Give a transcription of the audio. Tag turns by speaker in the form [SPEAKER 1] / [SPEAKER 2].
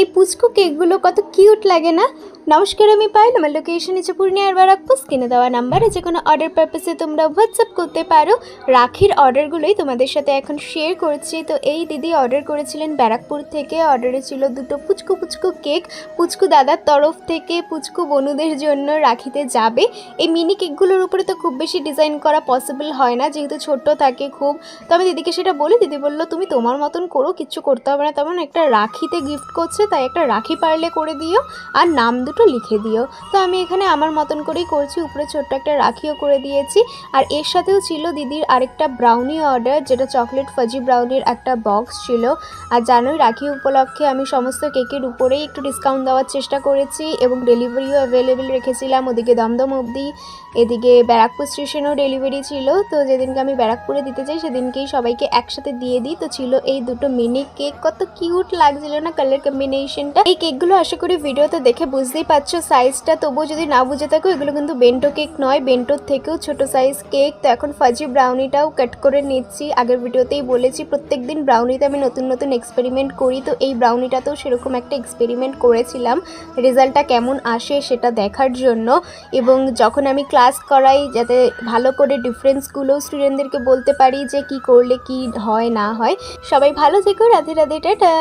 [SPEAKER 1] এই পুচকু কেকগুলো কত কিউট লাগে না? নমস্কার, আমি পাইল আমার লোকেশন হচ্ছে পূর্ণিয়ার বারাকপুর। স্ক্রিনে দেওয়া নাম্বারে যে কোনো অর্ডার পারপাসে তোমরা হোয়াটসঅ্যাপ করতে পারো। রাখির অর্ডারগুলোই তোমাদের সাথে এখন শেয়ার করছি। তো এই দিদি অর্ডার করেছিলেন ব্যারাকপুর থেকে। অর্ডারে ছিল দুটো পুচকু পুচকু কেক পুচকু দাদার তরফ থেকে পুচকু বনুদের জন্য রাখিতে যাবে। এই মিনি কেকগুলোর উপরে তো খুব বেশি ডিজাইন করা পসিবল হয় না। যেহেতু ছোট্ট থাকে খুব। তো আমি দিদিকে সেটা বলি দিদি বলল, তুমি তোমার মতন করো, কিচ্ছু করতে হবে না। তেমন একটা রাখিতে গিফট করছে, তাই একটা রাখি পারলে করে দিও। আর নাম দুটো লিখে দিও। তো আমি এখানে আমার মতন করেই করছি, উপরে ছোট্ট একটা রাখিও করে দিয়েছি। আর এর সাথেও ছিল দিদির আরেকটা ব্রাউনি অর্ডার যেটা চকলেট ফাজি ব্রাউনির একটা বক্স ছিল। আর জানোই রাখি উপলক্ষে আমি সমস্ত কেকের উপরেই একটু ডিসকাউন্ট দেওয়ার চেষ্টা করেছি এবং ডেলিভারিও অ্যাভেলেবেল রেখেছিলাম। ওদিকে দমদম অবধি, এদিকে ব্যারাকপুর স্টেশনেও ডেলিভারি ছিল। তো যেদিনকে আমি ব্যারাকপুরে দিতে চাই সেদিনকেই সবাইকে একসাথে দিয়ে দিই। তো ছিল এই দুটো মিনি কেক কত কিউট লাগছিল না কালার কম্বিনেশনটা এই কেকগুলো আশা করি ভিডিওতে দেখে বুঝতেই পারছ সাইজটা তবুও যদি না বুঝে থাকো, এগুলো কিন্তু বেন্টো কেক নয়। বেন্টোর থেকেও ছোট সাইজ কেক তো এখন ফাজি ব্রাউনিটাও কাট করে নিচ্ছি। আগের ভিডিওতেই বলেছি প্রত্যেক দিন ব্রাউনিতে আমি নতুন নতুন এক্সপেরিমেন্ট করি। তো এই ব্রাউনিটাতেও সেরকম একটা এক্সপেরিমেন্ট করেছিলাম। রেজাল্টটা কেমন আসে সেটা দেখার জন্য। এবং যখন আমি ক্লাস করাই, যাতে ভালো করে ডিফারেন্সগুলো স্টুডেন্টদেরকে বলতে পারি যে কি করলে কি হয়, না হয়। সবাই ভালো থেকো। রাধে রাধে, টাটা!